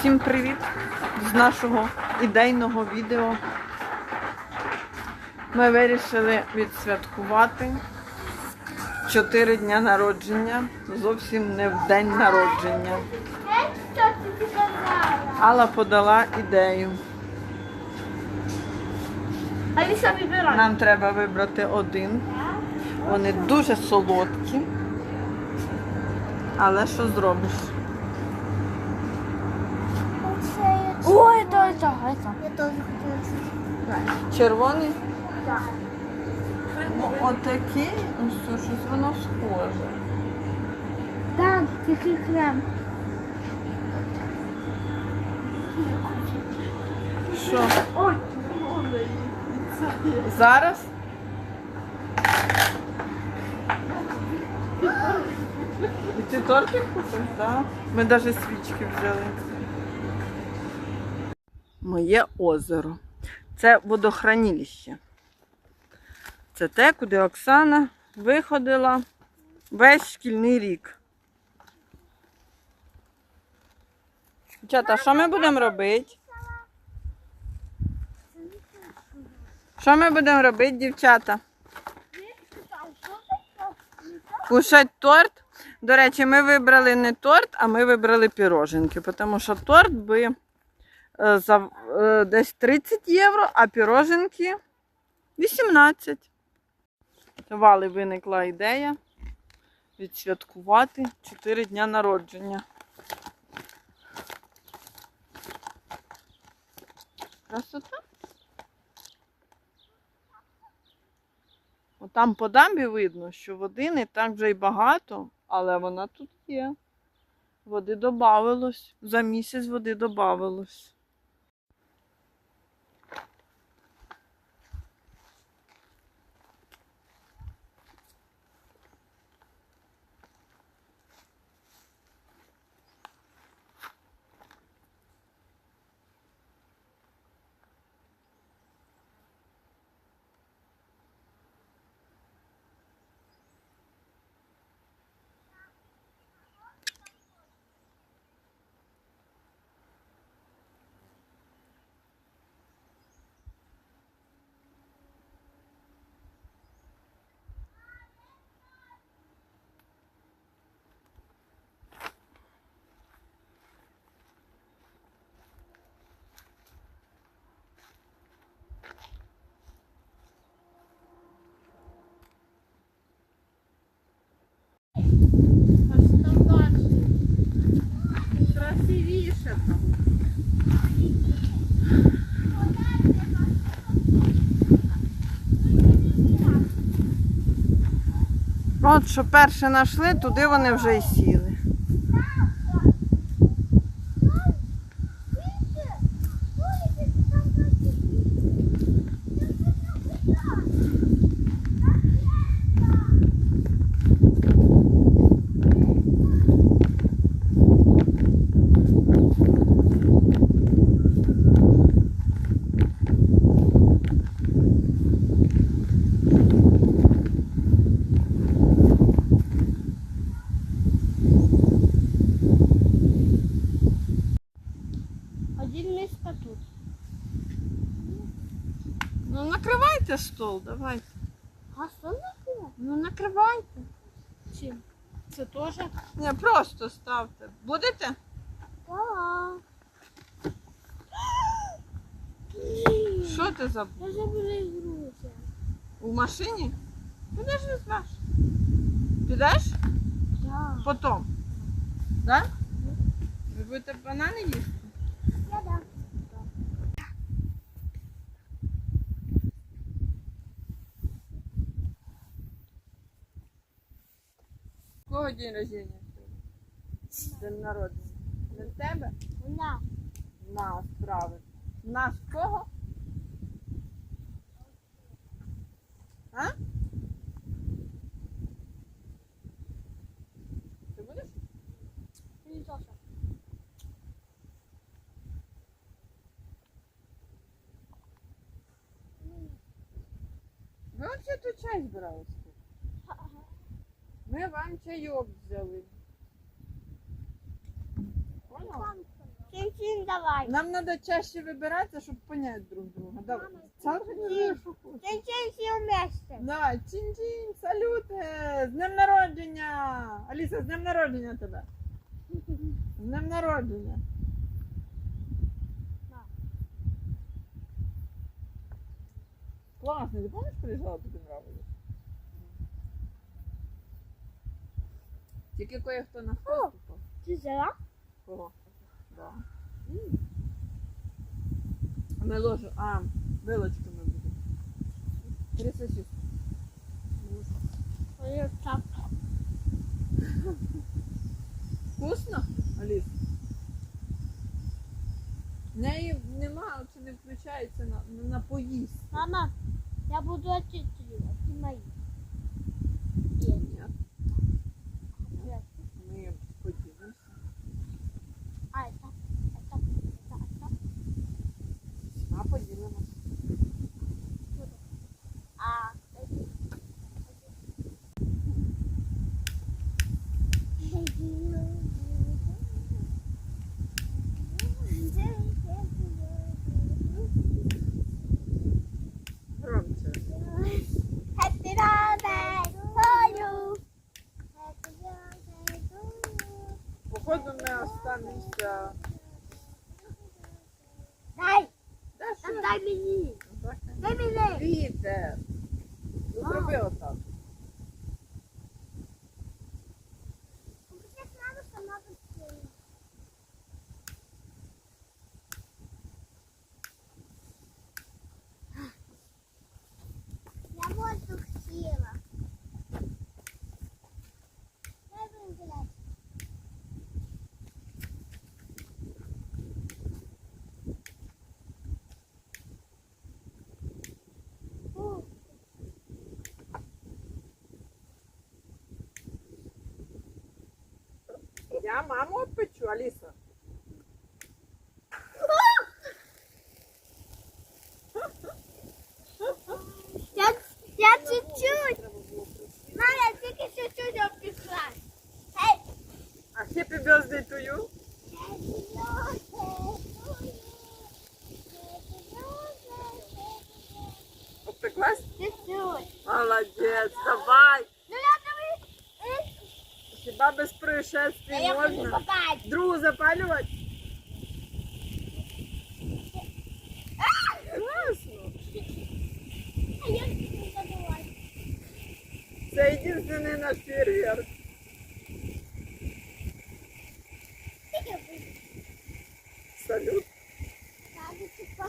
Всім привіт з нашого ідейного відео. Ми вирішили відсвяткувати 4 дня народження, зовсім не в день народження. Алла подала ідею. Нам треба вибрати один. Вони дуже солодкі. Але що зробиш? О, это, это, это. Я тоже хотела. Червоний? Да. Ну, отакий, ну що, щось воно схоже. Да, такий крем. Що? Ой, Зараз? І ти тортик купив? Так. Ми навіть свічки взяли. Моє озеро. Це водохранилище. Це те, куди Оксана виходила весь шкільний рік. Дівчата, що ми будемо робити? Що ми будемо робити, дівчата? Кушать торт. До речі, ми вибрали не торт, а ми вибрали піроженки, тому що торт би за е, десь 30 євро, а піроженки 18. У Вали виникла ідея відсвяткувати 4 дня народження. Красота. Там по дамбі видно, що води не так вже й багато, але вона тут є. Води додавалось. За місяць води додавалось. Красивіше там. От що перше знайшли, туди вони вже й сіли. Один миска тут. Ну накривайте стол, давайте. А що накривати? Ну накривайте. Чим? Це теж? Ні, просто ставте. Будете? Так. Що ти забув? Я забула ігрути. У машині? Підеш візьмеш. Підеш? Так. Потім. Да? Ви будете банани їсти? Я да. У Кого день рождення? День народження. Не в тебе? На. В Нас, правильно. Нас в кого? А? Ти будеш? Мені теж. Ви оце тут чай збирались? Ми вам чайок взяли. Поняла? Тин, давай. Нам треба чаще вибиратися, щоб поняти друг друга. Давай. Мама, що хочеш. Тин, тин, все вместе. Да, чин-чин, салюти! З днем народження! Аліса, з днем народження тебе! З днем народження! Класно, ти пам'ятаєш, приїжджала, тобі нравилось? Тільки кое-хто на хвост упав. Ты взяла? Кого? Да. А Ми ложу, а, вилочками будемо. Три сосиски. Ой, так. Вкусно, Аліс? В неї нема, це не включається на, на поїзд. Мама, я буду эти три, а ты мои. Я маму опечу, Аліса. Я, я чуть-чуть. Мама, я тільки чуть-чуть обпекла. Эй, А happy birthday to you? happy birthday to you. Happy birthday, happy Обпеклась? birthday. Чуть-чуть. Молодець, давай. Ну я тобі... Е, Хіба без та происшествий я хочу можна? попасть. Другу запалювати? Класно. А я не забуваю. Це єдиний наш фейерверк. Салют. Надо типа...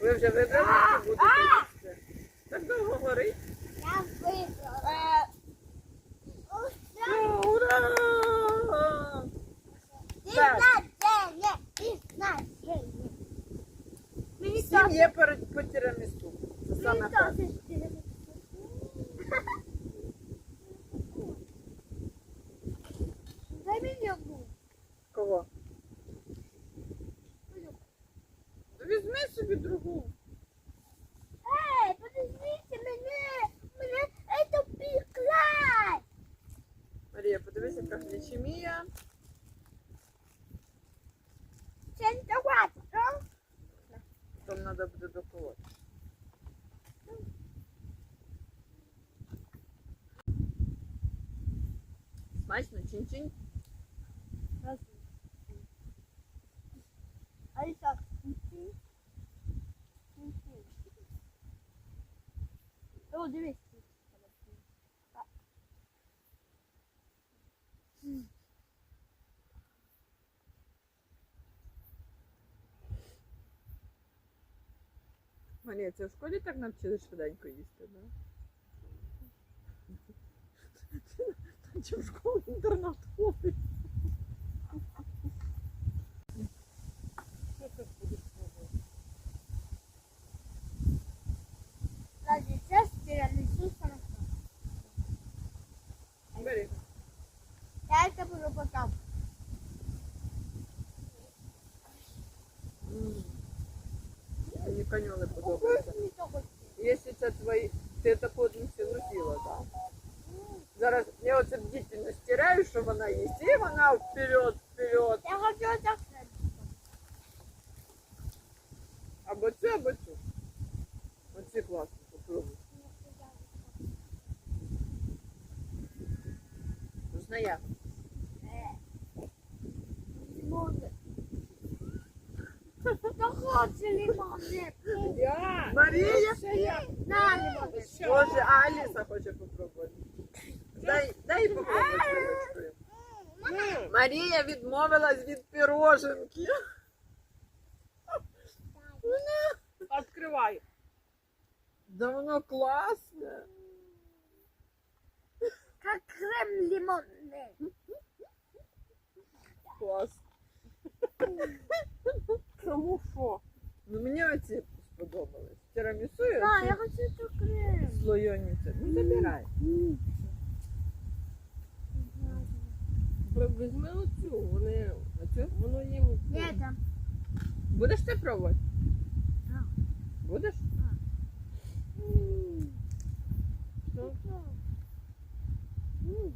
Ви вже вибрали, що будете їсти? Так довго горить. Я вибрала. О, Ура! Ізначення, ізначення. Мені Всім є по, по тірамісу. Це саме перше. Дай мені одну. Кого? Ну, Візьми собі другу. Ей, подождите мене, мене это пекла. Марія, подивись, яка глічемія. Центровать, що? Там треба буде доколоти. Смачно, чин-чин. О, дивись. Марія, це в школі так навчили швиденько їсти, да? Чи в школі інтернат ходить? Я это буду потом. М. Мені каньоли подобаються. Вкусный такой. Якщо це твої, ти таку одну всю з'їла, так? Зараз я оце бдительно стираю. знаю, що вона їсть. І вона вперед, вперед. Я хочу так. Хоче лимони. Я. Марія? Ще я. На лимони. Боже, а Аліса хоче попробувати. Дай, дай попробуй трубочкою. Марія відмовилась від піроженки. Відкривай. Да воно класне. Как крем лимонный. Клас. Чому що? Ну мені оці сподобались. Тирамісу і Да, оці я хочу эту крем. слойоніці. Ну забирай. Візьми оцю, вони, Оцю? воно їм. Нет, там. Будеш ти пробувати? Так. Будеш? Класно. Буду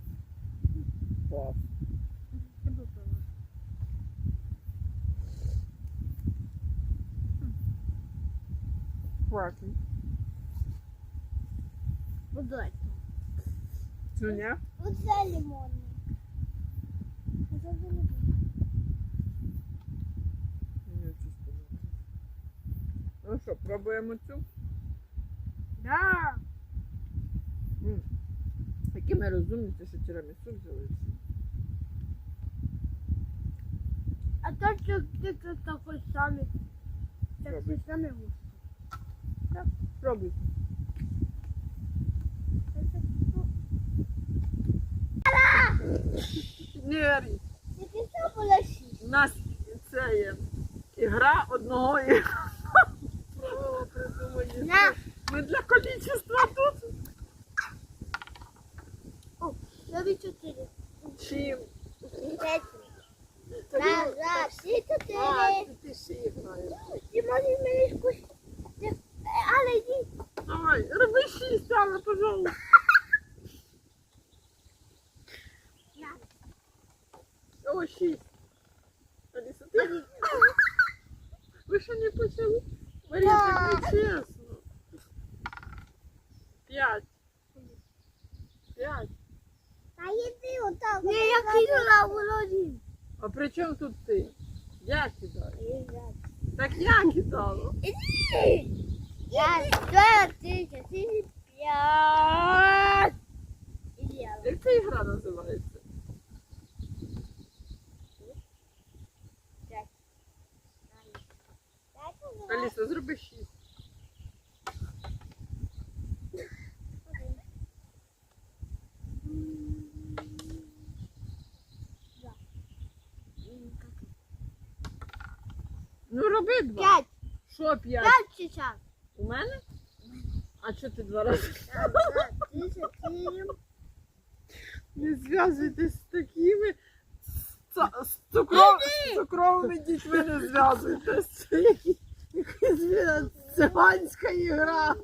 это. Цю ні? Вот за лимонный. Вот за лимонный. Мені оцю сподобалось. Ну що, пробуємо цю? Да. М. Які ми розумні, що тирамісу взяли всі. А то, что ты как такой самый. Такой Пробуй. самый густой. Пробуй. Ні, Арі. Ты что полощишь? У нас це є ігра одного і Правила придумані. На. ми для количества тут. Я вижу четыре. Чим? Пять. Раз, два, три, А, четыре. ти, ти ще і граєш. Димон, не вкус. Але иди. Давай, роби шість, але, пожалуйста. О, шість. Аліса, ти? Ви ще не почали? Марія, так не чесно. П'ять. П'ять. А иди вот так. Не, я кинула в один. А при чому тут ти? Я кидаю. Так я кидала. Иди. Я, два, три, четыре, пять. Як ця ігра називається? Аліса, зроби шість. Ну роби два. Пять. Що п'ять? Пять сейчас. У мене? А що ти два рази? Раз, два, три. Не зв'язуйтесь з такими ц- з, цукров... з цукровими дітьми не зв'язуйтесь. Це які- якась блін, циганська ігра.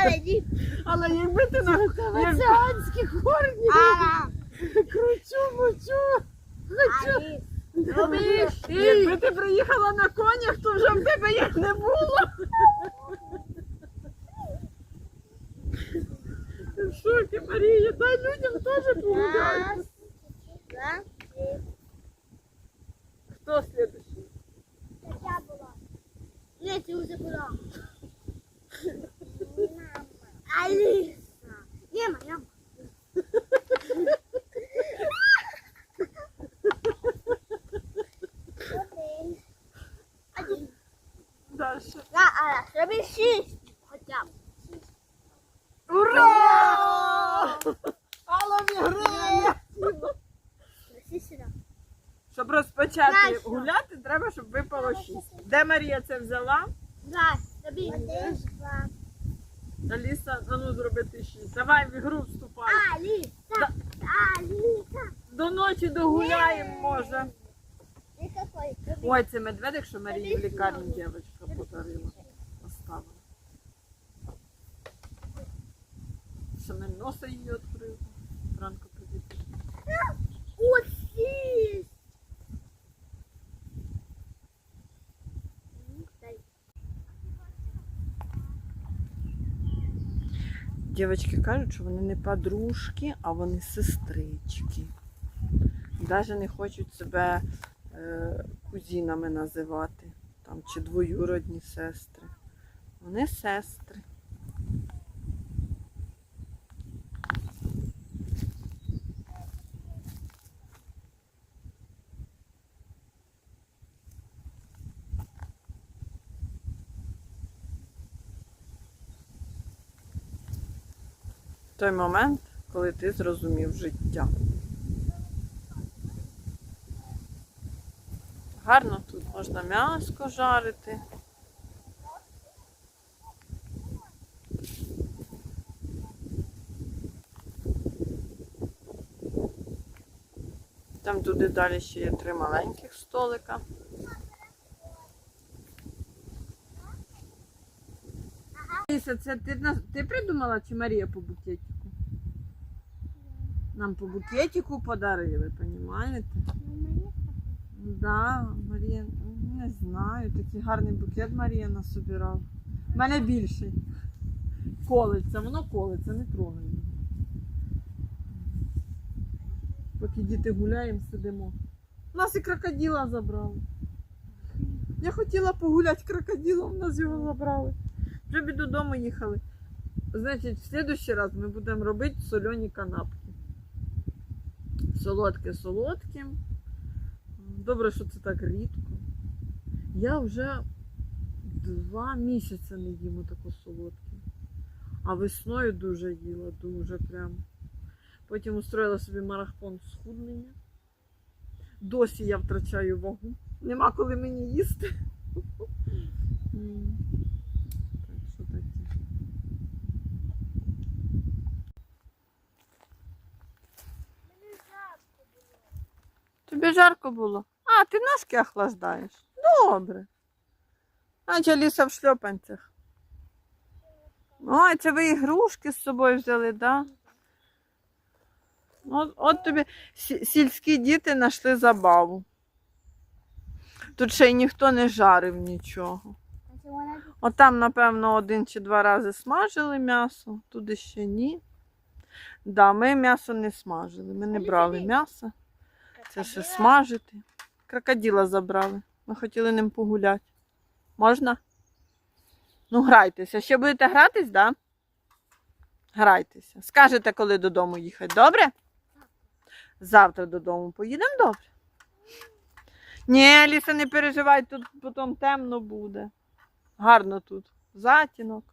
Але иди. Але якби ти на якби... циганські корні А, кручу, мочу, хочу. Алис. Якби ти приїхала на конях, то вже в тебе їх не було. Ти в шокі, Марія, дай людям теж погуляти. Раз, два, три. Хто слідуючий? Так я была. Нет, ты уже была. Алиса. Не, моя. Один. а, чтобы шесть хотя бы. Ура! Алла виграє! Проси сюда. Щоб розпочати Нащо? гуляти, треба, щоб випало шість. Де Марія це взяла? Да, забей. Один, два. Аліса, а ну зроби ти шість. Давай в ігру вступай. Алиса. Алиса. До ночі догуляємо, може. Ты какой? Ой, це медведик, що Марії в лікарні дівчинка подарила. Оставила. Саме носа її відкрив. Ранку прийти. Вот здесь. Дівчатки кажуть, що вони не подружки, а вони сестрички. Навіть не хочуть себе е, кузінами називати, там, чи двоюродні сестри. Вони сестри. той момент, коли ти зрозумів життя. Гарно тут можна м'яско жарити. Там туди далі ще є три маленьких столика. Ліся, це ти, ти придумала чи Марія по букетику? Нам по букетику подарили, розумієте? Да, Марія, не знаю, такий гарний букет Марія насобирала. У мене більший. Колиться, воно колиться, не трогай його. Поки діти гуляємо, сидимо. Нас і крокодила забрали. Я хотіла погуляти крокодилом, нас його забрали. Вже б додому їхали. Значить, в следующий раз ми будемо робити сольоні канапки. Солодке солодким. Добре, що це так рідко. Я вже два місяці не їм таку солодке. А весною дуже їла, дуже прям. Потім устроїла собі марафон схуднення. Досі я втрачаю вагу. Нема коли мені їсти. Так що таке. Тобі жарко було? А, ти носки охлаждаєш. Добре. Наче ліса в шльопанцях. Ой, це ви ігрушки з собою взяли, да? От, от тобі сільські діти знайшли забаву. Тут ще й ніхто не жарив нічого. От там, напевно, один чи два рази смажили м'ясо, туди ще ні. Да, ми м'ясо не смажили, ми не брали м'ясо. Це ще смажити. Крокодила забрали. Ми хотіли ним погуляти. Можна? Ну, грайтеся. Ще будете гратись, да? Грайтеся. Скажете, коли додому їхати, добре? Завтра додому поїдемо добре. Ні, Ліса, не переживай, тут потім темно буде. Гарно тут. Затінок.